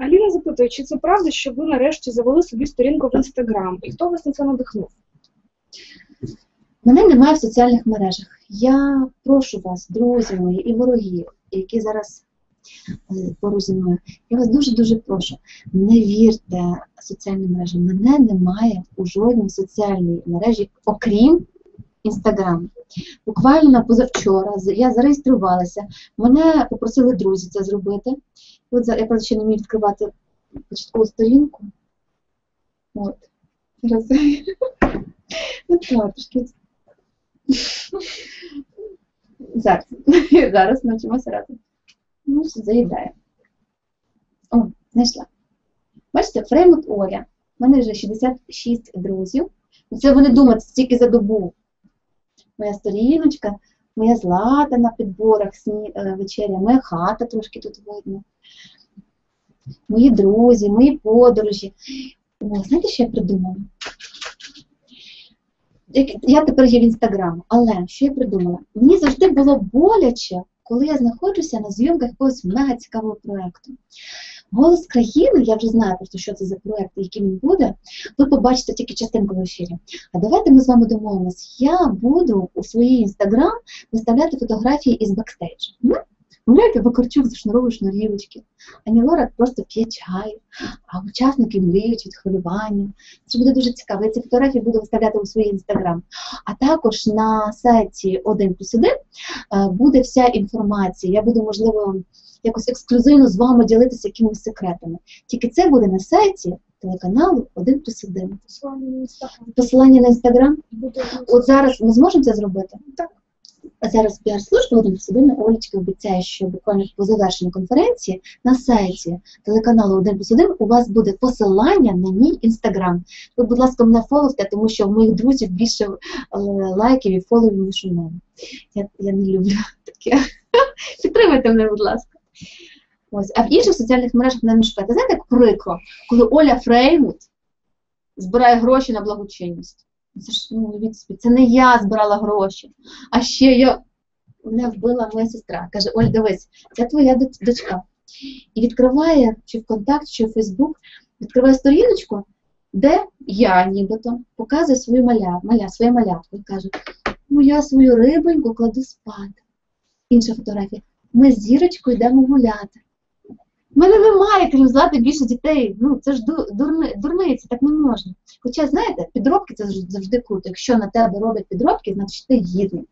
Аліна запитує, чи це правда, що ви нарешті завели собі сторінку в інстаграм? І хто вас на це надихнув? Мене немає в соціальних мережах. Я прошу вас, друзі мої і вороги, які зараз е, поруч зі мною, я вас дуже-дуже прошу, не вірте соціальним мережам. Мене немає у жодній соціальній мережі, окрім Інстаграму. Буквально позавчора я зареєструвалася, мене попросили друзі це зробити. От я правда ще не вмію відкривати початкову сторінку. От. Зараз. Ну так, трошки. Зараз. Зараз навчимося разом. Ну, все заїдає. О, знайшла. Бачите, Фреймут Оля. У мене вже 66 друзів. Ну, Це вони думають це тільки за добу. Моя сторіночка, моя злата на підборах е, вечеря, моя хата трошки тут видно. Мої друзі, мої подорожі. О, знаєте, що я придумала? Я тепер є в інстаграм, але що я придумала? Мені завжди було боляче, коли я знаходжуся на зйомках якогось мега цікавого проєкту. Голос країни, я вже знаю просто, що це за проєкт і яким він буде. Ви побачите тільки частинку в ефірі. А давайте ми з вами домовимось. Я буду у своїй інстаграм виставляти фотографії із бекстейджу. М? Уявляєте, Вакарчук зашнуровує шнурівочки, Ані Лорак просто п'є чай, а учасники мріють від хвилювання. Це буде дуже цікаво. Я ці фотографії буду виставляти у свій інстаграм. А також на сайті 1 плюс 1 буде вся інформація. Я буду, можливо, якось ексклюзивно з вами ділитися якимись секретами. Тільки це буде на сайті телеканалу 1 плюс 1. Посилання на інстаграм. Посилання на інстаграм. От зараз ми зможемо це зробити? Так. Зараз піар-служба 1 плюс 1 Олечка обіцяє, що буквально по завершенню конференції на сайті телеканалу 1 плюс 1 у вас буде посилання на мій інстаграм. Ви, будь ласка, мене фоловте, тому що в моїх друзів більше е, лайків і фоловів, ніж у мене. Я, я не люблю таке. Підтримайте мене, будь ласка. Ось. А в інших соціальних мережах не шукати. Знаєте, як прикро, коли Оля Фреймут збирає гроші на благочинність. Це ж ну, це не я збирала гроші, а ще я мене вбила моя сестра. Каже: Оль, дивись, це твоя дочка. І відкриває чи ВКонтакт, чи в Фейсбук, відкриває сторіночку, де я нібито показую свою маля, маля, своє малятку і каже: ну я свою рибоньку кладу спати. Інша фотографія. Ми з зірочкою йдемо гуляти. У мене немає, крім злати, більше дітей. Ну, це ж дурни, дурниці, так не можна. Хоча, знаєте, підробки це завжди- круто. Якщо на тебе роблять підробки, значить ти гідний.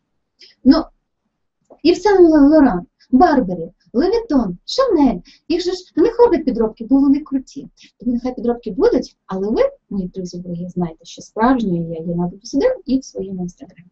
Ну, і все Лоран, Барбері, Левітон, Шанель, їх же ж них роблять підробки, бо вони круті. Тому нехай підробки будуть, але ви, мої друзі дорогі, знаєте, що справжньою я є на посудив і в своєму інстаграмі.